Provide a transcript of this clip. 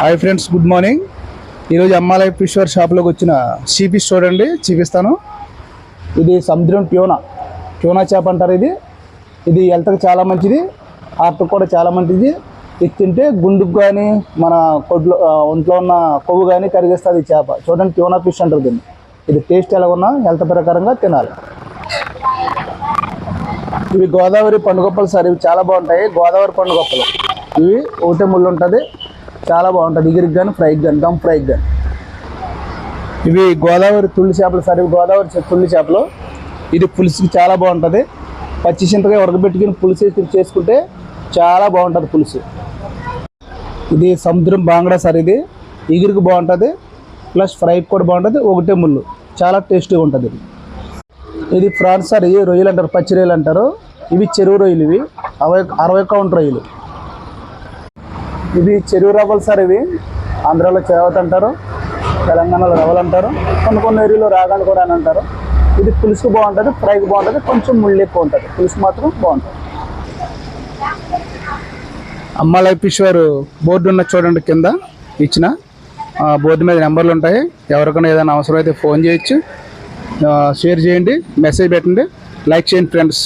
Hi friends good morning. ఈరోజు అమ్మాలయ ఫిష్వర్ షాప్లోకి వచ్చిన సీ ఫిష్ చూడండి చూపిస్తాను. ఇది సముద్రం ట్యూనా. ట్యూనా చేప అంటారు ఇది. ఇది హెల్త్కి చాలా మంచిది హార్ట్కి కూడా చాలా మంచిది. ఇది తింటే గుండుకు కానీ మన కొడ్లో ఒంట్లో ఉన్న కొవ్వు కానీ కరిగిస్తుంది చేప. చూడండి ట్యూనా ఫిష్ అంటారు దీన్ని. ఇది టేస్ట్ ఎలా ఉన్నా హెల్త్ ప్రకారంగా తినాలి. ఇవి గోదావరి పండుగప్పలు సార్ ఇవి చాలా బాగుంటాయి. గోదావరి పండుగప్పలు. ఇవి ఒకటే ముళ్ళు ఉంటుంది. చాలా బాగుంటుంది. ఇగిరికి కానీ ఫ్రైకి కానీ దమ్ ఫ్రైకి కానీ ఇవి గోదావరి తుల్లి చేపలు సార్ ఇవి గోదావరి చే- తుల్లి చేపలు. ఇది పులుసుకి చాలా బాగుంటుంది. పచ్చి చింతకాయ ఉడకబెట్టుకుని పులుసు చేసుకుంటే చాలా బాగుంటుంది పులుసు. ఇది సముద్రం బాంగడా సార్ ఇది. ఇగురికి బాగుంటుంది. ప్లస్ ఫ్రైకి కూడా బాగుంటుంది. ఒకటే ముళ్ళు. చాలా టేస్టీగా ఉంటుంది ఇది. ఇది ఫ్రాన్స్ సార్ ఇవి రొయ్యలు అంటారు పచ్చి రొయ్యలు అంటారు ఇవి చెరువు రొయ్యలు ఇవి. అరవై అరవై కౌంట్ రొయ్యలు. ఇది చెరువు రవ్వలు సార్ ఇవి. ఆంధ్రాలో చేవత అంటారు తెలంగాణలో రవ్వలు అంటారు కొన్ని కొన్ని ఏరియాలో రాగాలు కూడా అని అంటారు. ఇది పులుసుకు బాగుంటుంది ఫ్రైకి బాగుంటుంది కొంచెం ముళ్ళు ఎక్కువ ఉంటుంది. పులుసు మాత్రం బాగుంటుంది. అమ్మ లైఫ్ బోర్డు ఉన్న చూడండి కింద ఇచ్చిన బోర్డు మీద నెంబర్లు ఉంటాయి. ఎవరికైనా ఏదైనా అవసరం అయితే ఫోన్ చేయొచ్చు. షేర్ చేయండి మెసేజ్ పెట్టండి. లైక్ చేయండి ఫ్రెండ్స్.